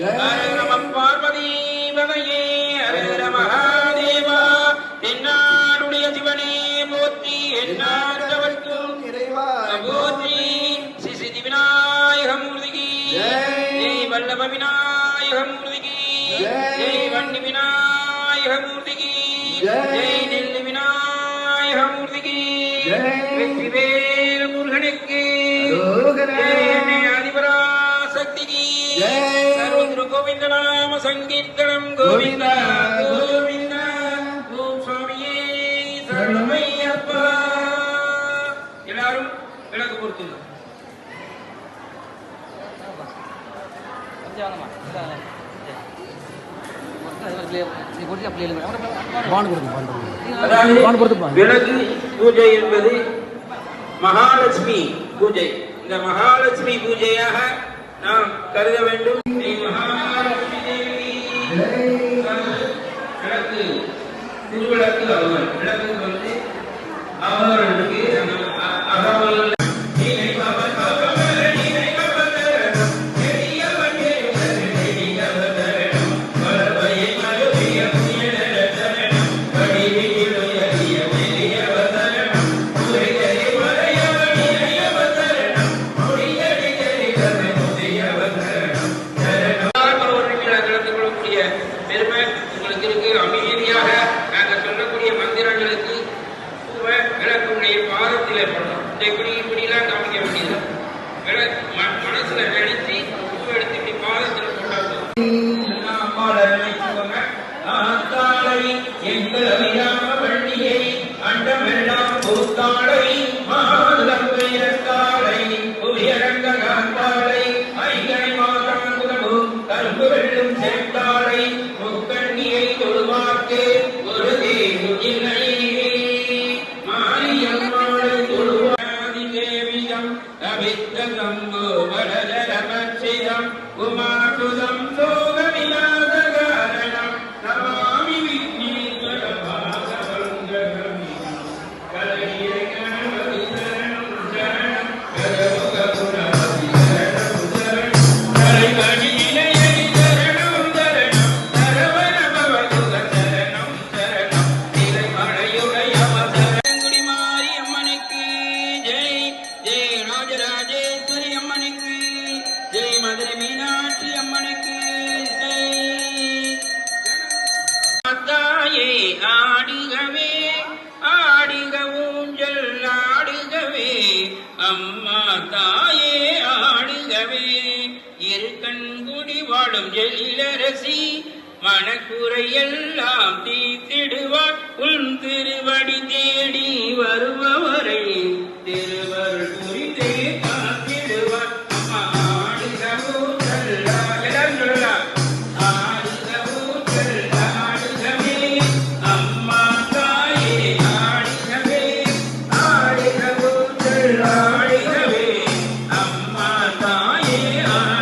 பார்வதி வகையே அருகிற மகாதேவா தென்னாடுடைய சிவனே போற்றி என்னாண்டவர்க்கும் இறைவா போற்றி. ஸ்ரீ சிதி விநாயகமூர்த்திகி ஜெய். வல்லப விநாயகமூர்த்திகி ஜெய். வண்டி விநாயகமூர்த்திகி ஜெய். அதிபரா விளக்கு பூஜை என்பது மகாலட்சுமி பூஜை. இந்த மகாலட்சுமி பூஜையாக நாம் கருத வேண்டும் ஸ்ரீ மகாலட்சுமி தேவி விளக்கு திருவிளக்கு அவர்கள் விளக்கு வந்து அவர்களுக்கு அண்டமெல்லாம் பூத்தாளை மாதுளம் பெயர்த்தாளை அம்மா தாயே ஆடுகவே இரு கண்குடி வாழும் எழிலரசி மனக்குறையெல்லாம் தீத்திடுவார் உந்து Maria.